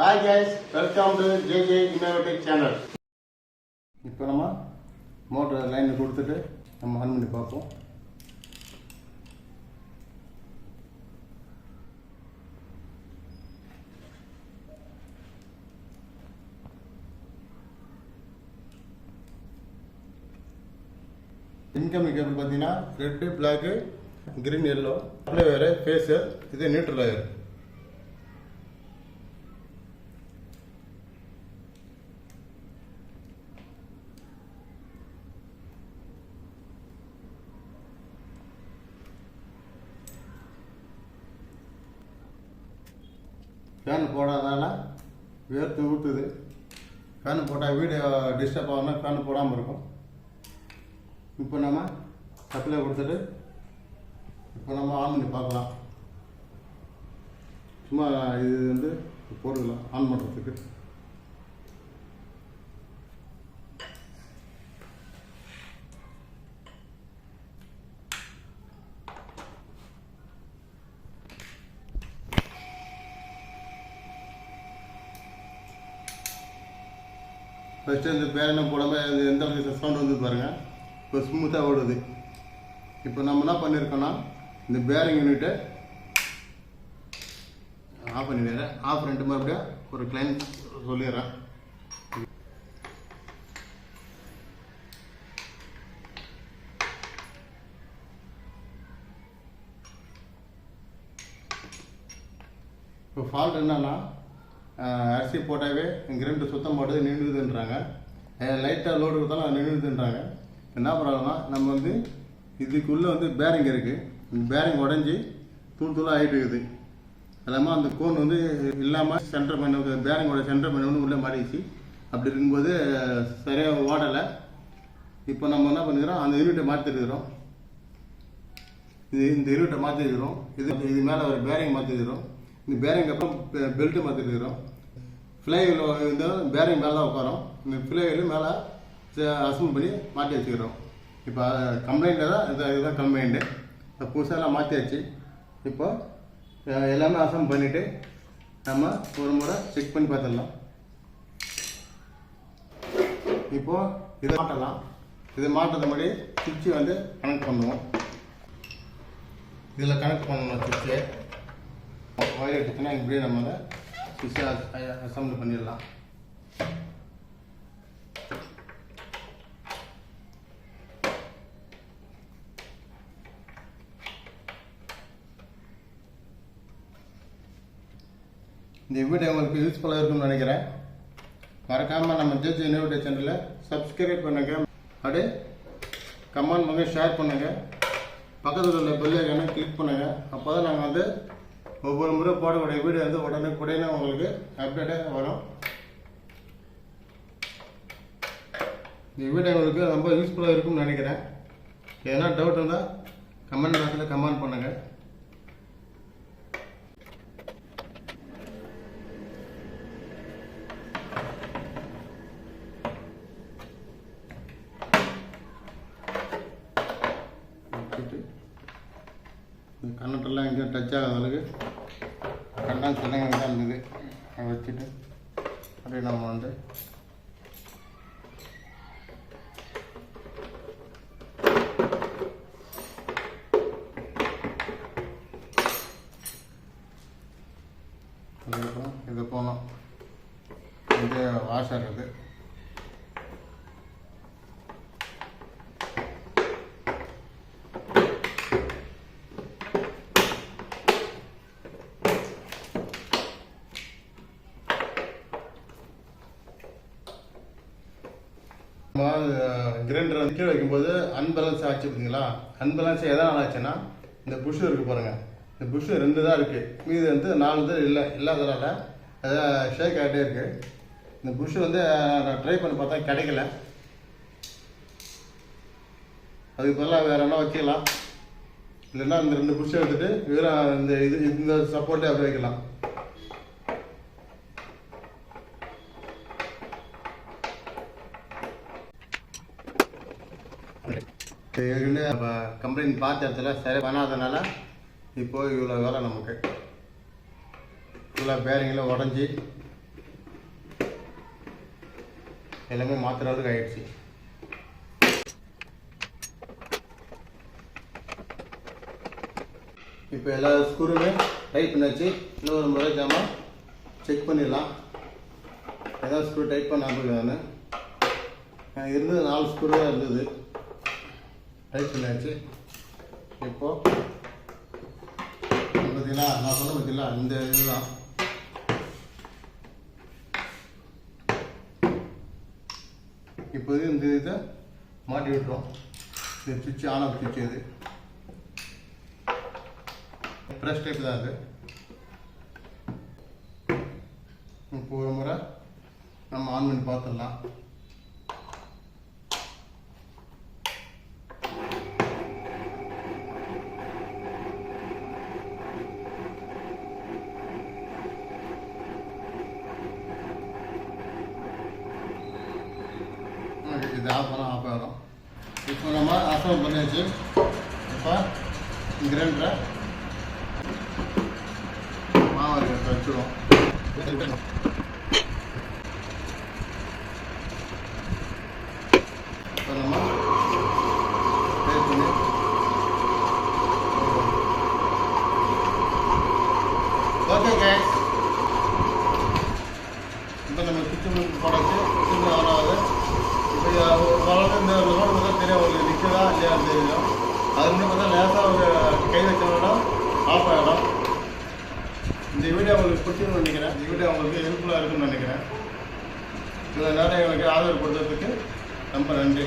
Hi guys welcome to JJ innovative channel இப்போ நம்ம motor line கொடுத்துட்டு நம்ம ஆன் பண்ணி பார்ப்போம். இன்கமிங் கேபிள் பார்த்தீங்கன்னா red black green yellow apply வேறு ஃபேஸு இது நியூட்ரல் ஆயிரும் ஃபேன் போடாதனால வேர்த்து ஊற்றுது ஃபேன் போட்டால் வீடியோ டிஸ்டர்ப் ஆகணும் ஃபேன் போடாமல் இருக்கும். இப்போ நம்ம சப்ளை கொடுத்துட்டு இப்போ நம்ம ஆன் பண்ணி பார்க்கலாம். சும்மா இது வந்து போடுதலாம் ஆன் பண்ணுறதுக்கு ஃபஸ்ட்டு இந்த பேரனை போடாமல் அது எந்த அளவுக்கு சவுண்ட் வந்து பாருங்கள் இப்போ ஸ்மூத்தாக ஓடுது. இப்போ நம்ம என்ன பண்ணியிருக்கோன்னா இந்த பேரிங் யூனிட்டை ஆஃப் பண்ணிடுறேன். ஆஃப் பண்ணிட்டு மறுபடியும் ஒரு கிளைண்ட் சொல்லிடுறேன். இப்போ ஃபால்ட் என்னன்னா அரிசி போட்டாவே கிரைண்டு சுத்தம் போட்டது நின்றுதுன்றாங்க. லைட்டாக லோடு கொடுத்தாலும் அது நின்றுதுன்றாங்க. என்ன ப்ராப்ளம்னா நம்ம வந்து இதுக்குள்ளே வந்து பேரிங் இருக்குது பேரிங் உடஞ்சி தூள் தூளாக ஆகிட்டு இருக்குது. இல்லாமல் அந்த கோன் வந்து இல்லாமல் சென்டர் பண்ண பேரிங்கோட சென்டர் பண்ண வந்து உள்ளே மாறிடுச்சு அப்படி இருக்கும்போது சரியாக ஓடலை. இப்போ நம்ம என்ன பண்ணிக்கிறோம் அந்த யூனிட்டை மாற்றிருக்கிறோம் இது இந்த யூனிட்டை மாற்றிருக்கிறோம் இது இது மேலே ஒரு பேரிங் மாற்றிருக்கிறோம் இந்த பேரிங் அப்புறம் பெல்ட்டு மாற்றிருக்கிறோம் ஃப்ளைவில் வந்து பேரிங் மேலே தான் உட்காரோம். இந்த ஃப்ளைவில் மேலே அசம்பிள் பண்ணி மாட்டி வச்சுக்கிறோம். இப்போ கம்ப்ளைண்ட்டு தான் இது இதுதான் கம்ப்ளைண்ட்டு இப்போ புதுசாக மாற்றியாச்சு இப்போ எல்லாமே அசம்பிள் பண்ணிவிட்டு நம்ம ஒரு முறை செக் பண்ணி பார்த்துடலாம். இப்போ இதை மாட்டலாம் இது மாட்டுறது முன்னாடி சுவிட்சு வந்து கனெக்ட் பண்ணுவோம். இதில் கனெக்ட் பண்ணணும் சுவிட்சு ஒயர் எடுத்துச்சுன்னா இப்படியே நம்ம அதை ஈஸியாக அசம்பிள் பண்ணிடலாம் இந்த வீடியோ உங்களுக்கு யூஸ்ஃபுல்லாக இருக்கும்னு நினைக்கிறேன். மறக்காமல் நம்ம ஜெஜ் இன்னோவேட்டிவ் சேனலை சப்ஸ்கிரைப் பண்ணுங்க. அப்படியே கமெண்ட் பண்ணுங்கள் ஷேர் பண்ணுங்க. பக்கத்தில் உள்ள பெல் ஐக்கானை கிளிக் பண்ணுங்க. அப்போ தான் நாங்கள் வந்து ஒவ்வொரு முறை போடக்கூடிய வீடியோ வந்து உடனே உடனே உங்களுக்கு அப்டேட்டாக வரும். இந்த வீடியோ உங்களுக்கு ரொம்ப யூஸ்ஃபுல்லாக இருக்கும்னு நினைக்கிறேன். எதனா டவுட் இருந்தால் கமெண்ட் பாக்ஸில் கமெண்ட் பண்ணுங்கள் வச்சுட்டு கண்ணட்டெல்லாம் எங்கேயும் டச் ஆகாத அளவுக்கு கண்ணான் சிலைங்க தான் இருந்தது. அதை வச்சுட்டு அப்படியே நம்ம வந்து அதுக்கப்புறம் இது போனோம் இது வாஷர் இது கிரைண்டர் வந்து கீழே வைக்கும்போது அன்பேலன்ஸ் ஆச்சு பார்த்தீங்களா? அன்பேலன்ஸ் எதனால் ஆச்சுன்னா இந்த புஷ் இருக்கு பாருங்க. இந்த புஷ் ரெண்டு தான் இருக்கு. மீது வந்து நாலு தான் இல்லை இல்லாததால அதை ஷேக் ஆகிட்டே இருக்கு. இந்த புஷ் வந்து நான் ட்ரை பண்ணி பார்த்தா கிடைக்கல. அதுக்கு பதிலாக வேற என்ன வைக்கலாம்? இல்லைன்னா இந்த ரெண்டு புஷ் எடுத்துட்டு வெறும் இந்த இது இந்த சப்போர்ட்டே அப்படி வைக்கலாம். ஏற்கனவே கம்ப்ளைண்ட் பார்த்த இடத்துல சரி பண்ணாதனால இப்போ இவ்வளோ வேலை நமக்கு. ஃபுல்லாக பேரிங்கெல்லாம் உடஞ்சி எல்லாமே மாற்றுற அளவுக்கு ஆயிடுச்சு. இப்போ எல்லா ஸ்க்ரூவுமே டைட் பண்ணாச்சு இன்னொரு முறை ஜாம செக் பண்ணிடலாம். ஏதாவது ஸ்க்ரூ டைட் பண்ண இருக்கான்னு இருந்தது நாலு ஸ்க்ரூ தான் இருந்தது. டைப் பண்ணியாச்சு இப்போ பார்த்தீங்களா நான் சொன்ன பார்த்தீங்களா இந்த இதுதான். இப்போது இந்த இதை மாட்டி விட்டுரும். இந்த சுவிட்ச் ஆன் ஆஃப் சுவிட்ச் இது. ப்ரெஷ் டைப் தான் இது. இப்போ ஒரு முறை நம்ம ஆன் பண்ணி பார்த்துடலாம். இது ஆஃப் பண்ணால் ஆஃப் ஆகிடும் இப்போ நம்ம அசம் பண்ணியாச்சு இப்போ கிரைண்டரை மாவு எடுத்து வச்சுருவோம் இப்போ நம்ம பண்ணி ஓகே கேஸ் இப்போ நம்ம கிச்சன் போடாச்சு கிச்சன் ஆன் ஆகுது இப்போ ஓரளவுக்கு இந்த லோடு பார்த்தா தெரியும் உங்களுக்கு நிற்குதா இல்லையா தெரியும் அது முன்னாடி பார்த்தா லேசாக ஒரு கை வச்சோம்னா ஆஃப் ஆகிடும் இந்த வீடியோ உங்களுக்கு பிடிச்சிருன்னு நினைக்கிறேன். இந்த வீடியோ உங்களுக்கு ஹெல்ப்ஃபுல்லாக இருக்குன்னு நினைக்கிறேன். இவ்வளோ நேரம் எங்களுக்கு ஆதரவு கொடுத்ததுக்கு ரொம்ப நன்றி.